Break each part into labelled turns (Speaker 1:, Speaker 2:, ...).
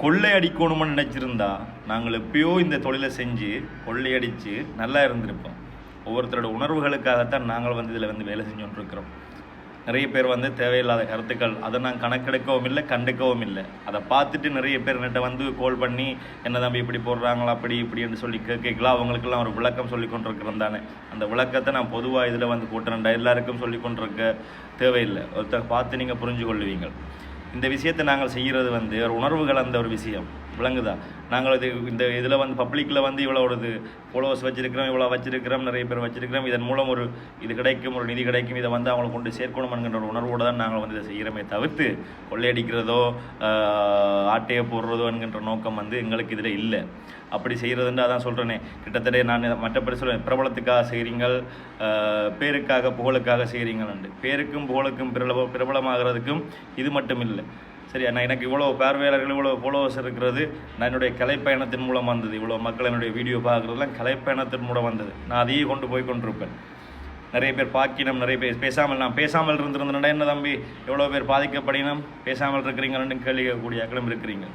Speaker 1: கொள்ளை கொள்ளையடிக்கணும்னு நினச்சிருந்தா நாங்கள் எப்பயோ இந்த தொழிலை செஞ்சு கொள்ளையடித்து நல்லா இருந்திருப்போம். ஒவ்வொருத்தரோட உணர்வுகளுக்காகத்தான் நாங்கள் வந்து இதில் வந்து வேலை செஞ்சுட்டு இருக்கிறோம் நிறைய பேர் வந்து தேவையில்லாத கருத்துக்கள் அதை நான் கணக்கெடுக்கவும் இல்லை கண்டுக்கவும் இல்லை. அதை பார்த்துட்டு நிறைய பேர் என்கிட்ட வந்து கால் பண்ணி என்ன தம்பி இப்படி போடுறாங்களா அப்படி இப்படின்னு சொல்லி கேட்கலாம். அவங்களுக்கெல்லாம் ஒரு விளக்கம் சொல்லி கொண்டிருக்கிறேன் தானே. அந்த விளக்கத்தை நான் பொதுவாக இதில் வந்து போட்டுறேன்டா எல்லாருக்கும் சொல்லி கொண்டிருக்க தேவையில்லை. ஒருத்தர் பார்த்து நீங்கள் புரிஞ்சு கொள்வீங்க இந்த விஷயத்தை நாங்கள் செய்கிறது வந்து ஒரு உணர்வு கலந்த ஒரு விஷயம். விளங்குதா நாங்கள் இது இந்த இதில் வந்து பப்ளிக்கில் வந்து இவ்வளோ ஒரு ஃபாலோவர்ஸ் வச்சுருக்கிறோம் இவ்வளோ வச்சுருக்கிறோம் நிறைய பேர் வச்சுருக்கிறோம். இதன் மூலம் ஒரு இது கிடைக்கும் ஒரு நிதி கிடைக்கும். இதை வந்து அவங்களை கொண்டு சேர்க்கணும் என்கின்ற ஒரு உணர்வோடு தான் நாங்கள் வந்து இதை செய்கிறோமே தவிர்த்து கொள்ளையடிக்கிறதோ ஆட்டையை போடுறதோ என்கின்ற நோக்கம் வந்து எங்களுக்கு இதில் இல்லை. அப்படி செய்கிறதுன்னு அதான் சொல்கிறேனே கிட்டத்தட்ட நான் இதை மற்றபடி சொல்கிறேன் பிரபலத்துக்காக செய்கிறீங்கள் பேருக்காக புகழுக்காக செய்கிறீங்கள் பேருக்கும் புகழுக்கும் பிரபல பிரபலமாகிறதுக்கும் இது மட்டும் இல்லை. சரி நான் எனக்கு இவ்வளோ பார்வையாளர்கள் இவ்வளோ ஃபாலோவர்ஸ் இருக்கிறது. நான் என்னுடைய கலைப்பயணத்தின் மூலம் வந்தது. இவ்வளோ மக்கள் என்னுடைய வீடியோ பார்க்குறதுலாம் கலைப்பயணத்தின் மூலம் வந்தது. நான் அதையே கொண்டு போய் கொண்டிருப்பேன். நிறைய பேர் பாக்கினம் நிறைய பேர் பேசாமல் நான் பேசாமல் இருந்திருந்தேன்டா என்ன தம்பி? எவ்வளோ பேர் பாதிக்கப்படினம்? பேசாமல் இருக்கிறீங்கன்னு கேள்வி கேட்கக்கூடிய அக்களும் இருக்கிறீங்க.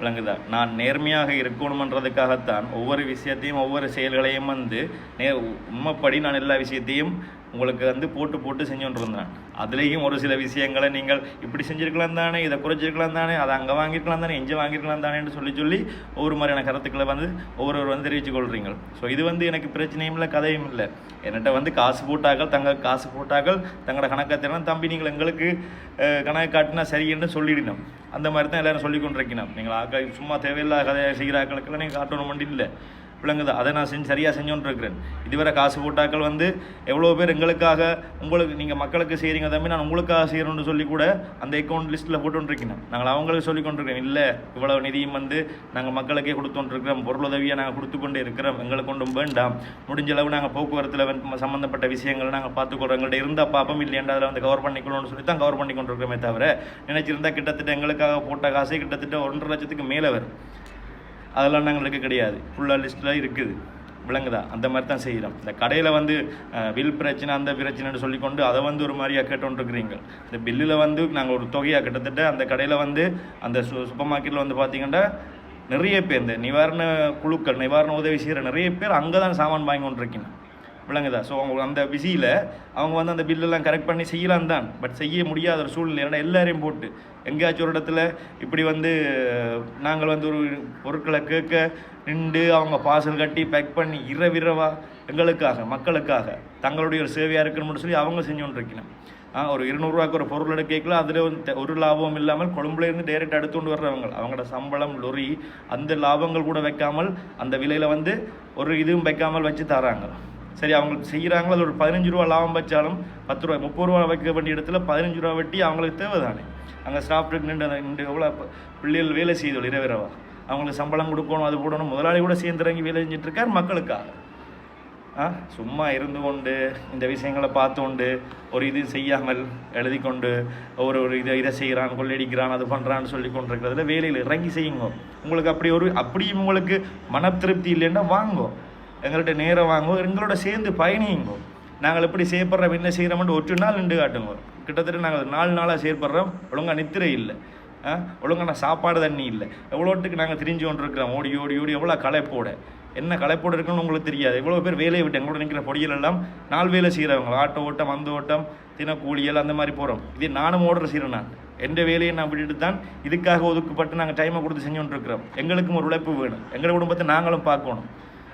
Speaker 1: விளங்குதா? நான் நேர்மையாக இருக்கணுமன்றதுக்காகத்தான் ஒவ்வொரு விஷயத்தையும் ஒவ்வொரு செயல்களையும் வந்து நே உண்மைப்படி நான் எல்லா விஷயத்தையும் உங்களுக்கு வந்து போட்டு போட்டு செஞ்சுட்டு இருந்தேன். அதுலேயும் ஒரு சில விஷயங்களை நீங்கள் இப்படி செஞ்சுருக்கலாம் தானே இதை குறைச்சிருக்கலாம் தானே அதை அங்கே வாங்கியிருக்கலாம் தானே இங்கே வாங்கியிருக்கலாம் தானேன்னு சொல்லி சொல்லி ஒவ்வொரு மாதிரியான கருத்துக்களை வந்து ஒவ்வொருவர் வந்து தெரிவித்து கொள்றீங்க ஸோ இது வந்து எனக்கு பிரச்சனையும் இல்லை கதையும் இல்லை. என்கிட்ட வந்து காசு போட்டாக்கள் தங்க காசு போட்டாக்கள் தங்களோட கணக்கத்தினா தம்பி நீங்கள் எங்களுக்கு கணக்கு காட்டினா சரின்னு சொல்லிடணும். அந்த மாதிரி தான் எல்லோரும் சொல்லி கொண்டிருக்கணும் நீங்கள் ஆக்கள் சும்மா தேவையில்லாத கதையை செய்கிற ஆக்களுக்கெல்லாம் நீங்கள் காட்டணும் மட்டும் இல்லை. விளங்குது? அதை நான் செஞ்சு சரியாக செஞ்சோன்னு இருக்கிறேன் இதுவரை காசு போட்டாக்கள் வந்து எவ்வளோ பேர் எங்களுக்காக உங்களுக்கு நீங்கள் மக்களுக்கு செய்கிறீங்க தம்பி நான் உங்களுக்காக செய்கிறோன்னு சொல்லி கூட அந்த அக்கௌண்ட் லிஸ்ட்டில் போட்டுருக்கணும் நாங்கள் அவங்களுக்கு சொல்லி கொண்டிருக்கிறோம் இல்லை இவ்வளோ நிதியும் வந்து நாங்கள் மக்களுக்கே கொடுத்துட்டுருக்கிறோம் பொருளுதவியை நாங்கள் கொடுத்து கொண்டு இருக்கிறோம். எங்களுக்கு கொண்டும் வேண்டாம். முடிஞ்ச அளவு நாங்கள் போக்குவரத்தில் சம்மந்தப்பட்ட விஷயங்களை நாங்கள் பார்த்துக்கிறோம் எங்கள்கிட்ட இருந்தால் பாப்பம் இல்லையாண்டா அதில் வந்து கவர் பண்ணிக்கணும்னு சொல்லி தான் கவர் பண்ணி கொண்டிருக்கிறோமே தவிர நினைச்சிருந்தா கிட்டத்தட்ட எங்களுக்காக போட்ட காசே கிட்டத்தட்ட ஒன்றரை லட்சத்துக்கு மேலே வரும். அதெல்லாம் நாங்களுக்கு கிடையாது. ஃபுல்லாக லிஸ்ட்டில் இருக்குது. விளங்குதா? அந்த மாதிரி தான் செய்கிறோம். இந்த கடையில் வந்து பில் பிரச்சனை அந்த பிரச்சனைன்னு சொல்லிக்கொண்டு அதை வந்து ஒரு மாதிரியாக கேட்டோன்ட்ருக்கிறீங்க இந்த பில்லில் வந்து நாங்கள் ஒரு தொகையாக கிட்டத்தட்ட அந்த கடையில் வந்து அந்த சு சூப்பர் மார்க்கெட்டில் வந்து பார்த்தீங்கன்னா நிறைய பேர் இந்த நிவாரண குழுக்கள் நிவாரண உதவி செய்கிற நிறைய பேர் அங்கே தான் சாமான் வாங்கி கொண்டிருக்கீங்க விளங்குதா? ஸோ அவங்க அந்த பிஸியில் அவங்க வந்து அந்த பில்லெல்லாம் கரெக்ட் பண்ணி செய்யலாம் தான். பட் செய்ய முடியாத ஒரு சூழ்நிலை. ஏன்னா எல்லாரையும் போட்டு எங்கேயாச்சும் ஒரு இடத்துல இப்படி வந்து நாங்கள் வந்து ஒரு பொருட்களை கேட்க நின்று அவங்க பார்சல் கட்டி பேக் பண்ணி இரவிரவா எங்களுக்காக மக்களுக்காக தங்களுடைய ஒரு சேவையாக இருக்கணும்னு சொல்லி அவங்க செஞ்சோன்னு இருக்கணும் ஒரு இருநூறுவாய்க்கு ஒரு பொருள் எடுக்கலாம் அதில் ஒரு லாபமும் இல்லாமல் கொழும்புலேருந்து டைரெக்ட் எடுத்து கொண்டு வர்றவங்க. அவங்களோட சம்பளம் லொரி அந்த லாபங்கள் கூட வைக்காமல் அந்த விலையில் வந்து ஒரு இதுவும் வைக்காமல் வச்சு தராங்க. சரி அவங்க செய்கிறாங்களோ அது ஒரு பதினஞ்சு ரூபா லாபம் வச்சாலும் பத்து ரூபா முப்பது ரூபா வைக்க வேண்டிய இடத்துல பதினஞ்சு ரூபா வெட்டி அவங்களுக்கு தேவை தானே அங்கே ஸ்டாஃப் நின்று நின்று எவ்வளோ பிள்ளைகள் வேலை செய்தோம் இரவிரவா அவங்களுக்கு சம்பளம் கொடுக்கணும் அது போடணும் முதலாளி கூட சேர்ந்து இறங்கி வேலை செஞ்சிட்ருக்கார் மக்களுக்காக. ஆ சும்மா இருந்து கொண்டு இந்த விஷயங்களை பார்த்து கொண்டு ஒரு இது செய்யாமல் எழுதி கொண்டு ஒரு ஒரு இதை இதை செய்கிறான் கொள்ளடிக்கிறான் அது பண்ணுறான்னு சொல்லி கொண்டிருக்கிறதுல வேலையில் இறங்கி செய்யுங்க. உங்களுக்கு அப்படி ஒரு அப்படியும் உங்களுக்கு மன திருப்தி இல்லைன்னா வாங்கும் எங்கள்கிட்ட நேரம் வாங்குவோம் எங்களோட சேர்ந்து பயணியுங்கோ. நாங்கள் எப்படி செயற்படுறோம் என்ன செய்கிறோம்னு ஒற்று நாள் நின்று காட்டுங்க. கிட்டத்தட்ட நாங்கள் நாலு நாளாக செயற்படுறோம் ஒழுங்காக நித்திரை இல்லை. ஆ? ஒழுங்கான சாப்பாடு தண்ணி இல்லை. எவ்வளோட்டுக்கு நாங்கள் திரிஞ்சு கொண்டிருக்கிறோம் ஓடி ஓடி ஓடி எவ்வளோ களைப்போட. என்ன களைப்போடு இருக்குன்னு உங்களுக்கு தெரியாது. எவ்வளோ பேர் வேலையை விட்டு எங்களோட நிற்கிற பொடியில் எல்லாம் நாலு வேலை செய்கிறவங்க. ஆட்டோ ஓட்டம் அந்த ஓட்டம் தினக்கூலியல் அந்த மாதிரி போகிறோம். இதே நானும் ஓடுற செய்கிறேன் நான். எந்த வேலையை நான் விட்டுட்டு தான் இதுக்காக ஒதுக்கப்பட்டு நாங்கள் டைமை கொடுத்து செஞ்சு கொண்டிருக்கிறோம். எங்களுக்கும் ஒரு உழைப்பு வேணும். எங்கள் குடும்பத்தை நாங்களும் பார்க்கணும்.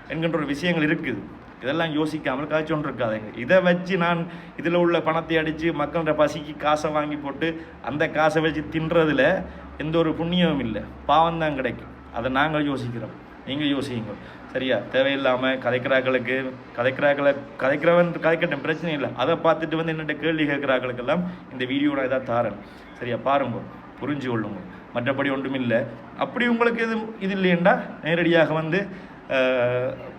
Speaker 1: என்கின்ற ஒரு விஷயங்கள் இருக்குது. இதெல்லாம் யோசிக்காமல் காய்ச்சி கொண்டு இருக்காதுங்க இதை வச்சு நான் இதில் உள்ள பணத்தை அடித்து மக்கள்கிட்ட பசிக்கு காசை வாங்கி போட்டு அந்த காசை வச்சு தின்றதில் எந்த ஒரு புண்ணியமும் இல்லை. பாவம் தான் கிடைக்கும். அதை நாங்கள் யோசிக்கிறோம். நீங்கள் யோசிங்க சரியா? தேவையில்லாமல் கதைக்கிறாக்களுக்கு கதைக்கிறாக்களை கதைக்கிறவன் கதைக்கட்டும் பிரச்சனை இல்லை. அதை பார்த்துட்டு வந்து என்னென்ன கேள்வி கேட்குறாக்களுக்கெல்லாம் இந்த வீடியோ நான் இதாக தாரேன். சரியா? பாருங்க. புரிஞ்சு கொள்ளுங்க. மற்றபடி ஒன்றும் இல்லை. அப்படி உங்களுக்கு எதுவும் இது இல்லையண்டா? நேரடியாக வந்து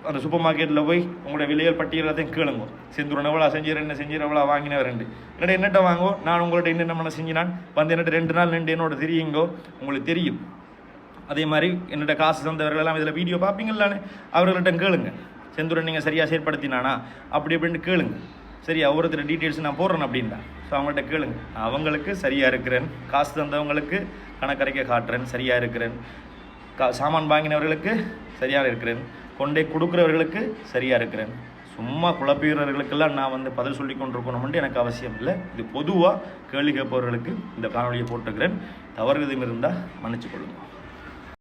Speaker 1: அந்த சூப்பர் மார்க்கெட்டில் போய் உங்களோட விலையல் பட்டியல் எல்லாத்தையும் கேளுங்க செந்தூரன் எவ்வளோ செஞ்சீர் என்ன செஞ்சீர் எவ்வளோ வாங்கினவர் ரெண்டு என்னோட என்னட்ட வாங்கோ நான் உங்கள்ட்ட என்னென்ன பண்ண செஞ்சினான் வந்து என்னட்ட ரெண்டு நாள் நின்று என்னோட தெரியுங்கோ உங்களுக்கு தெரியும் அதே மாதிரி என்னோட காசு தந்தவர்கள் எல்லாம் இதில் வீடியோ பார்ப்பீங்களானே அவர்கள்ட்ட கேளுங்க செந்துரன் நீங்கள் சரியாக செயற்படுத்தினானா அப்படி இப்படின்னு கேளுங்க சரியா ஒவ்வொருத்தர் டீட்டெயில்ஸ் நான் போடுறேன் அப்படின்னா ஸோ அவங்கள்ட்ட கேளுங்க அவங்களுக்கு சரியாக இருக்கிறேன் காசு தந்தவங்களுக்கு கணக்கரைக்க காட்டுறேன் சரியாக இருக்கிறேன் சாமான் வாங்கினவர்களுக்கு சரியாக இருக்கிறேன். கொண்டே கொடுக்குறவர்களுக்கு சரியாக இருக்கிறேன். சும்மா குழப்பியவர்களுக்கெல்லாம் நான் வந்து பதில் சொல்லி கொண்டிருக்கணும்ட்டு எனக்கு அவசியம் இல்லை. இது பொதுவாக கேள்வி கேட்பவர்களுக்கு இந்த காணொலியை போட்டிருக்கிறேன் தவறு எதுவும் இருந்தால் மன்னிச்சு கொள்ளுங்கள்